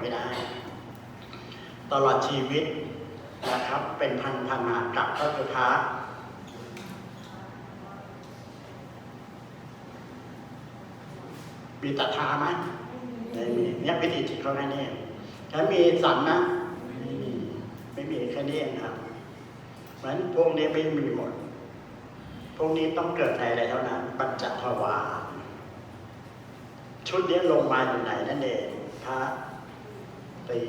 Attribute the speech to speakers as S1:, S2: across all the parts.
S1: ไม่ได้ ตลอดชีวิตนะครับเป็นพันพันหากับพระพุทธะมีตถาไหมไม่มีเนี่ยวิธีจิตเขาแค่นี้ถ้ามีสันนะไม่มีไม่มีแค่นี้เองครับเพราะฉะนั้นพวกนี้ไม่มีหมด พวกนี้ต้องเกิดในอะไรเท่านั้นปัญจทวาชุดนี้ลงมาอยู่ไหนนั่นเองพระ ตี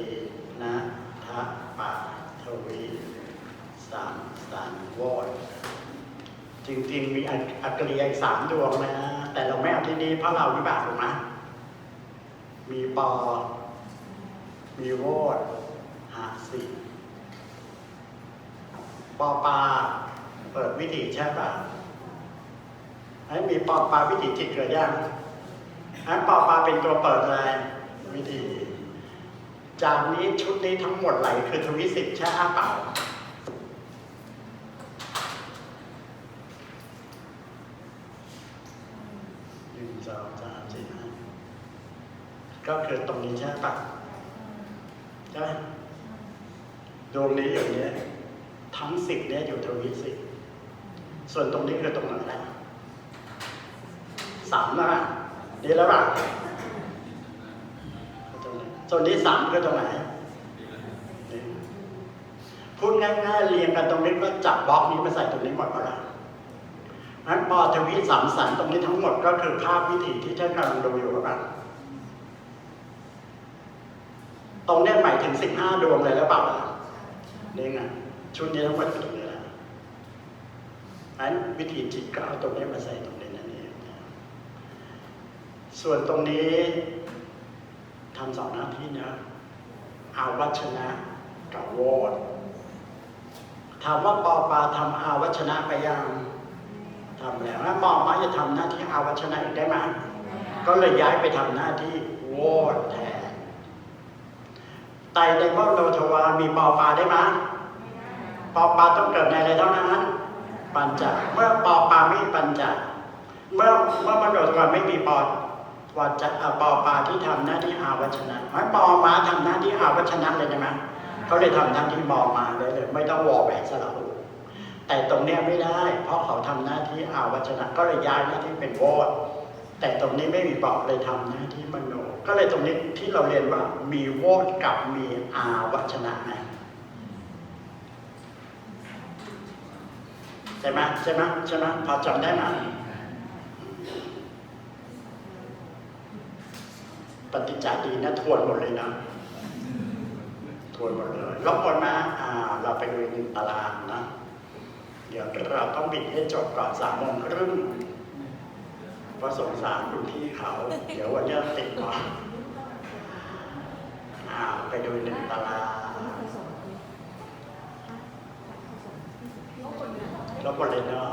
S1: นะทะปะทวีสามสามวอดจริงๆ มีอักอักริยอีกสามดวงนะ แต่เราไม่เอาที่นี้เพราะเราวิบากถูกไหมมีปอ มีโวดหาสีปอปลาเปิดวิถีใช่ป่ะไอ้มีปอปลาวิถีจิตเกิดยังไอ้ปอปลาเป็นตัวเปิดเลยวิถี จากนี้ชุดนี้ทั้งหมดไหลคือทวิสิทธิ์ใช่อ้าเปล่าหนึ่งสองสามสี่ห้าก็คือตรงนี้ใช่ปะใช่ไหมดวงนี้อยู่เนี้ยทั้งสิบเนี่ยอยู่ทวีสิบส่วนตรงนี้คือตรงไหนนะสามแล้วป่ะนี่แล้วป่ะ ส่วนนี้สามคือตรงไหนพูดง่ายๆเรียงกันตรงนี้ก็จับบล็อกนี้มาใส่ตรงนี้หมดก็แล้วนั้นปอทวีสามสันตรงนี้ทั้งหมดก็คือภาพวิถีที่ท่านกำลังดูอยู่ครับตรงนี้หมายถึงสิบห้าดวงเลยแล้วเปล่าล่ะนี่ไงชุดนี้ทั้งหมดคือตรงนี้แหละนั้นวิถีจิตก็เอาตรงนี้มาใส่ตรงนี้นั่นเองส่วนตรงนี้ ทำสองหน้าที่นะอาวัชนะกับโวดถามว่าปอปาทำอาวัชนะไปยังทำแล้วแล้วมองมาจะทำหน้าที่อาวัชนะอีกได้ไหมก็เลยย้ายไปทำหน้าที่โวดแทนไตรในมโนทวารมีปอปลาได้ไหมปอปลาต้องเกิดในอะไรเท่านั้น ปัญจเมื่อปอปลาไม่มีปัญจเมื่อเมื่อมโนทวารไม่มีปอ วัจจะอ่าปอปลาที่ทำหน้าที่อาวัชนะเพราะปอมาทำหน้าที่อาวัชนะเลยใช่ไหมเขาเลยทำหน้าที่มอมาเลยเลยไม่ต้องวอแหวนสลับแต่ตรงเนี้ยไม่ได้ เพราะเขาทำหน้าที่อาวัชนะก็เลยย้ายหน้าที่เป็นโวดแต่ตรงนี้ไม่มีบอกเลยทำหน้าที่มโน ก็เลยตรงนี้ที่เราเรียนว่ามีโวดกับมีอาวัชนะไงใช่ไหมใช่ไหมใช่ไหมพอจำได้ไหม ปฏิจจาดีนะทวนหมดเลยนะทวนหมดเลยรบกวนมาอ่าเราไปดูหนึ่งตารางนะ เดี๋ยวเราต้องบิดให้จบก่อนสามโมงครึ่งเพราะสงสารคุณพี่เขา เดี๋ยววันนี้ติดมาอ่าไปดูหนึ่งตารางแล้วหมดเลยเนาะ